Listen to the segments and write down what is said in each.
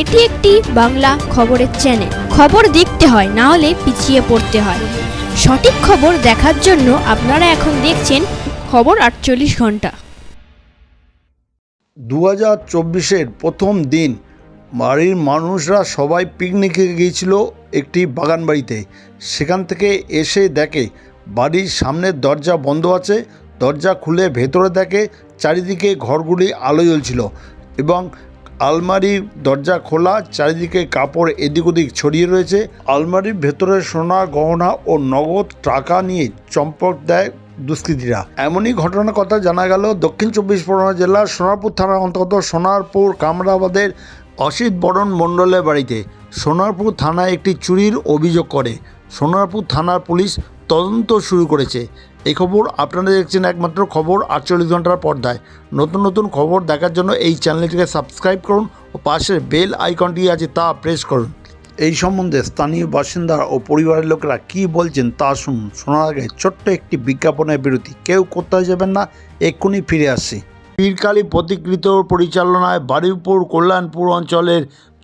এটি একটি বাংলা খবরের চ্যানেল খবর দেখতে হয়, না হলে পিছিয়ে পড়তে হয়। সঠিক খবর দেখার জন্য আপনারা এখন দেখছেন খবর আটচল্লিশ ঘণ্টা। দু হাজার চব্বিশের প্রথম দিন বাড়ির মানুষরা সবাই পিকনিকে গিয়েছিল একটি বাগান বাড়িতে। সেখান থেকে এসে দেখে বাড়ির সামনের দরজা বন্ধ আছে, দরজা খুলে ভেতরে দেখে চারিদিকে ঘরগুলি আলো জ্বলছিল এবং আলমারির দরজা খোলা, চারিদিকে কাপড় এদিক ওদিক ছড়িয়ে রয়েছে। আলমারির ভেতরে সোনা, গহনা ও নগদ টাকা নিয়ে চম্পট দেয় দুষ্কৃতীরা। এমনই ঘটনার কথা জানা গেল দক্ষিণ চব্বিশ পরগনা জেলার সোনারপুর থানার অন্তর্গত সোনারপুর কামরাবাদের অসিত বরণ মণ্ডলের বাড়িতে। সোনারপুর থানায় একটি চুরির অভিযোগ করে। সোনারপুর থানার পুলিশ তদন্ত শুরু করেছে। এই খবর আপনারা দেখছেন একমাত্র খবর আটচল্লিশ ঘণ্টার পর্দায়। নতুন নতুন খবর দেখার জন্য এই চ্যানেলটিকে সাবস্ক্রাইব করুন ও পাশের বেল আইকনটি আছে তা প্রেস করুন। এই সম্বন্ধে স্থানীয় বাসিন্দা ও পরিবারের লোকেরা কি বলছেন তা শুনুন। শোনার আগে ছোট্ট একটি বিজ্ঞাপনের বিরতি। কেউ কোথায় যাবেন না এক্ষুনি ফিরে আসছি পীরকালী প্রতিকৃত পরিচালনায় বারুইপুর কল্যাণপুর অঞ্চলের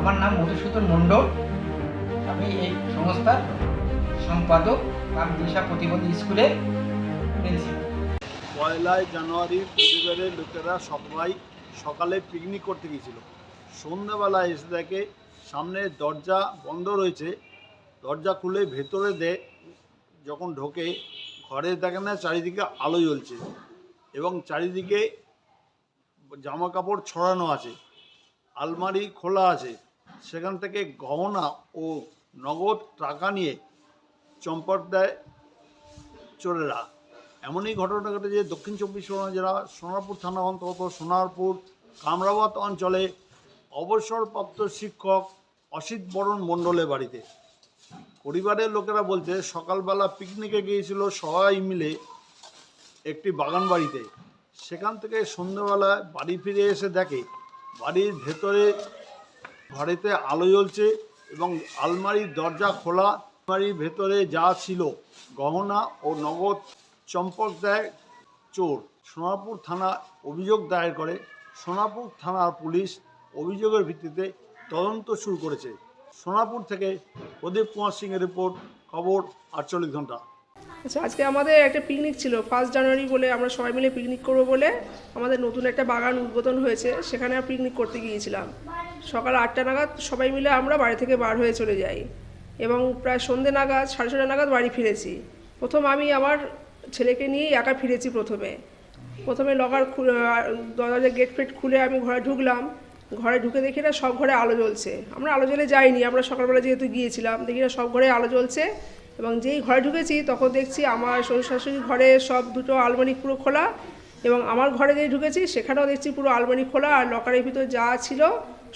আমার নাম মধুসূদন মণ্ডল। আমি এই সংস্থার সম্পাদক রাম দিশা প্রতিবন্ধী স্কুলে প্রিন্সিপাল। পয়লাই জানুয়ারি পরিবারের লোকেরা সবাই সকালে পিকনিক করতে গিয়েছিল সন্ধ্যাবেলা এসে দেখে সামনে দরজা বন্ধ রয়েছে। দরজা খুলে ভেতরে দে যখন ঢোকে, ঘরে দেখে না চারিদিকে আলো জ্বলছে এবং চারিদিকে জামা কাপড় ছড়ানো আছে। আলমারি খোলা আছে। সেখান থেকে গহনা ও নগদ টাকা নিয়ে চম্পট দেয় চোরেরা। এমনই ঘটনা ঘটেছে দক্ষিণ চব্বিশ পরগনা জেলা সোনারপুর থানা অন্তর্গত সোনারপুর কামরাবাদ অঞ্চলে অবসরপ্রাপ্ত শিক্ষক অসিত বরণ মণ্ডলের বাড়িতে। পরিবারের লোকেরা বলছে, সকালবেলা পিকনিকে গিয়েছিল সবাই মিলে একটি বাগান বাড়িতে। সেখান থেকে সন্ধ্যেবেলায় বাড়ি ফিরে এসে দেখে বাড়ির ভেতরে ঘরেতে আলো জ্বলছে এবং আলমারির দরজা খোলা। আলমারির ভেতরে যা ছিল, গহনা ও নগদ চম্পট দেয় চোর। সোনারপুর থানা অভিযোগ দায়ের করে। সোনাপুর থানার পুলিশ অভিযোগের ভিত্তিতে তদন্ত শুরু করেছে। সোনাপুর থেকে প্রদীপ কুমার সিংয়ের রিপোর্ট, খবর আটচল্লিশ ঘণ্টা। আচ্ছা আজকে আমাদের একটা পিকনিক ছিল ফার্স্ট জানুয়ারি বলে আমরা সবাই মিলে পিকনিক করব বলে আমাদের নতুন একটা বাগান উদ্বোধন হয়েছে, সেখানে পিকনিক করতে গিয়েছিলাম। সকাল আটটা নাগাদ সবাই মিলে আমরা বাড়ি থেকে বার হয়ে চলে যাই। এবং প্রায় সন্ধে নাগাদ, সাড়ে ছটা নাগাদ বাড়ি ফিরেছি। প্রথম আমি আমার ছেলেকে নিয়ে একা ফিরেছি প্রথমে। প্রথমে লকার দরজার গেট ফেট খুলে আমি ঘরে ঢুকলাম। ঘরে ঢুকে দেখি না, সব ঘরে আলো জ্বলছে। আমরা আলো জ্বলে যাইনি, আমরা সকালবেলা যেহেতু গিয়েছিলাম, দেখি না, সব ঘরে আলো জ্বলছে। এবং যেই ঘরে ঢুকেছি, তখন দেখছি আমার শ্বশুর শাশুড়ির ঘরে সব দুটো আলমারি পুরো খোলা। এবং আমার ঘরে যেই ঢুকেছি, সেখানেও দেখছি পুরো আলমারি খোলা, আর লকারের ভিতর যা ছিল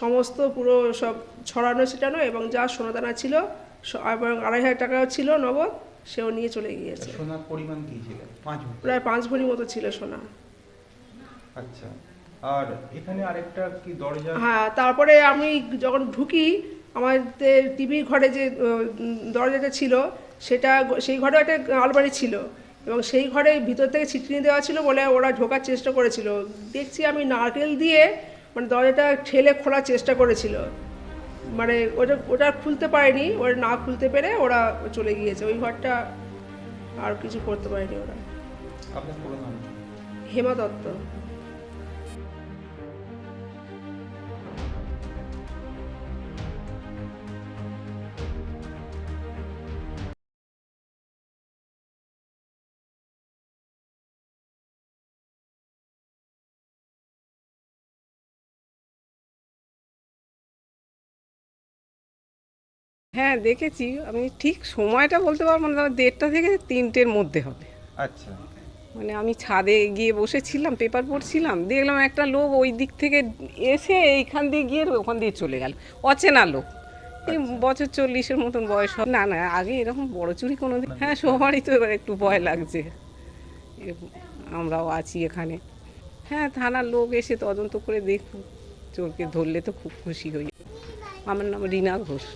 সমস্ত পুরো সব ছড়ানো ছিটানো এবং যা সোনাদানা ছিল এবং আড়াই হাজার টাকাও ছিল নগদ সেও নিয়ে চলে গিয়েছে। সোনার পরিমাণ কি ছিল? পাঁচ ভরি। প্রায় পাঁচ ভরি মতো ছিল সোনা। আচ্ছা আর এখানে আরেকটা কি দরজা? হ্যাঁ তারপরে আমি যখন ঢুকি আমাদের টিভির ঘরে যে দরজাটা ছিল সেটা সেই ঘরে একটা আলমারি ছিল এবং সেই ঘরে ভিতর থেকে ছিটকিনি দেওয়া ছিল বলে ওরা ঢোকার চেষ্টা করেছিল। দেখছি আমি নারকেল দিয়ে মানে দরজাটা ঠেলে খোলার চেষ্টা করেছিল। মানে ওটা ওটা খুলতে পারেনি ওটা না খুলতে পেরে ওরা চলে গিয়েছে। ওই ঘরটা আর কিছু করতে পারেনি ওরা? হেমা দত্ত। হ্যাঁ দেখেছি। আমি ঠিক সময়টা বলতে পারব না তবে দেড়টা থেকে তিনটের মধ্যে হবে। আচ্ছা। মানে আমি ছাদে গিয়ে বসেছিলাম পেপার পড়ছিলাম দেখলাম একটা লোক ওই দিক থেকে এসে এইখান দিয়ে গিয়ে ওখান দিয়ে চলে গেল। অচেনা লোক। এই বছর চল্লিশের মতন বয়স হবে। না না আগে এরকম বড় চুরি কোনো দিন হ্যাঁ সবারই তো এবার একটু ভয় লাগছে। আমরাও আছি এখানে। হ্যাঁ থানার লোক এসে তদন্ত করে দেখুন চোরকে ধরলে তো খুব খুশি হই। আমার নাম রিনা ঘোষ।